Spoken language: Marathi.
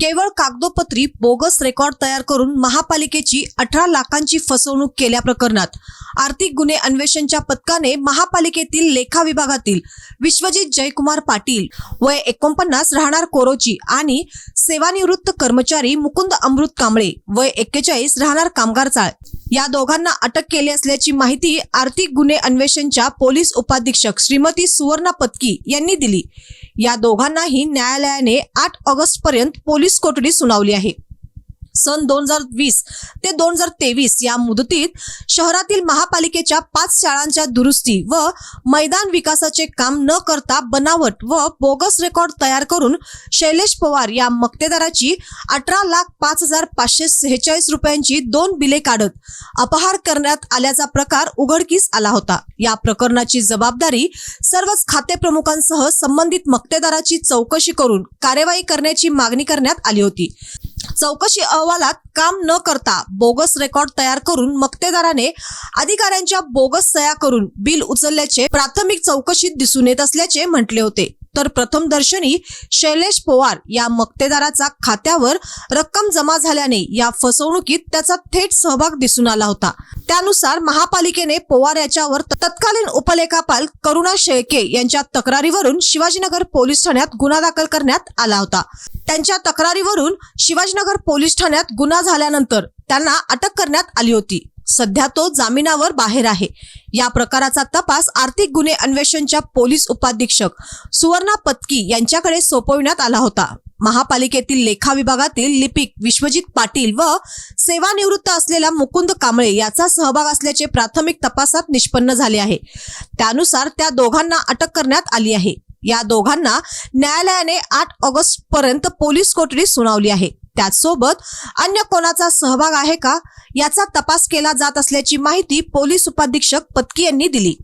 केवळ कागदोपत्री बोगस रेकॉर्ड तयार करून महापालिकेची अठरा लाखांची फसवणूक केल्या प्रकरणात. आर्थिक गुन्हे अन्वेषणच्या पथकाने महापालिकेतील लेखा विभागातील विश्वजित जयकुमार पाटील वय एकोणपन्नास राहणार कोरोची आणि सेवानिवृत्त कर्मचारी मुकुंद अमृत कांबळे वय एक्केचाळीस राहणार कामगार चाळ या दोघांना अटक केली असल्याची माहिती आर्थिक गुन्हे अन्वेषणच्या पोलीस उपाधीक्षक श्रीमती सुवर्णा पत्की यांनी दिली. या दोघांनाही न्यायालयाने आठ ऑगस्ट पर्यंत पोलीस कोठडी सुनावली आहे. सन दोन हजार वीस ते दोन हजार तेवीस या मुदतीत शहरातील महापालिकेच्या पाच शाळांच्या दुरुस्ती व मैदान विकासाचे काम न करता बनावट व बोगस रेकॉर्ड तयार करून शैलेश पवार या मक्तेदाराची अठरा लाख पाच हजार पाचशे सेहेचाळीस रुपयांची दोन बिले काढत अपहार करण्यात आल्याचा प्रकार उघडकीस आला होता. या प्रकरणाची जबाबदारी सर्वच खातेप्रमुखांसह संबंधित मक्तेदाराची चौकशी करून कार्यवाही करण्याची मागणी करण्यात आली होती. चौकशी अहवालात काम न करता बोगस रेकॉर्ड तयार करून मक्तेदाराने अधिकाऱ्यांच्या बोगस सया करून बिल उचलल्याचे प्राथमिक चौकशीत दिसून येत असल्याचे म्हटले होते. तर प्रथमदर्शनी शैलेश पवार या मक्तेदाराचा खात्यावर रक्कम जमा झाल्याने या फसवणुकीत त्याचा थेट सहभाग दिसून आला होता. त्यानुसार महापालिकेने पवार याच्यावर तत्कालीन उपलेखापाल करुणा शेळके यांच्या तक्रारीवरून शिवाजीनगर पोलीस ठाण्यात गुन्हा दाखल करण्यात आला होता. त्यांच्या तक्रारीवरून शिवाजीनगर पोलीस ठाण्यात गुन्हा झाल्यानंतर त्यांना अटक करण्यात आली होती. सध्या तो जामिनावर बाहेर आहे. या प्रकाराचा तपास आर्थिक गुन्हे अन्वेषणच्या पोलीस उपाधीक्षक सुवर्णा पत्की यांच्याकडे सोपविण्यात आला होता. महापालिकेतील लेखा विभागातील लिपिक विश्वजित पाटील व सेवानिवृत्त असलेला मुकुंद कांबळे याचा सहभाग असल्याचे प्राथमिक तपासात निष्पन्न झाले आहे. त्यानुसार त्या दोघांना अटक करण्यात आली आहे. या दोघांना न्यायालयाने आठ ऑगस्ट पर्यंत पोलीस कोठडी सुनावली आहे. त्याचसोबत अन्य कोणाचा सहभाग आहे का? याचा तपास केला जात असल्याची माहिती पोलीस उपाधीक्षक पत्की यांनी दिली.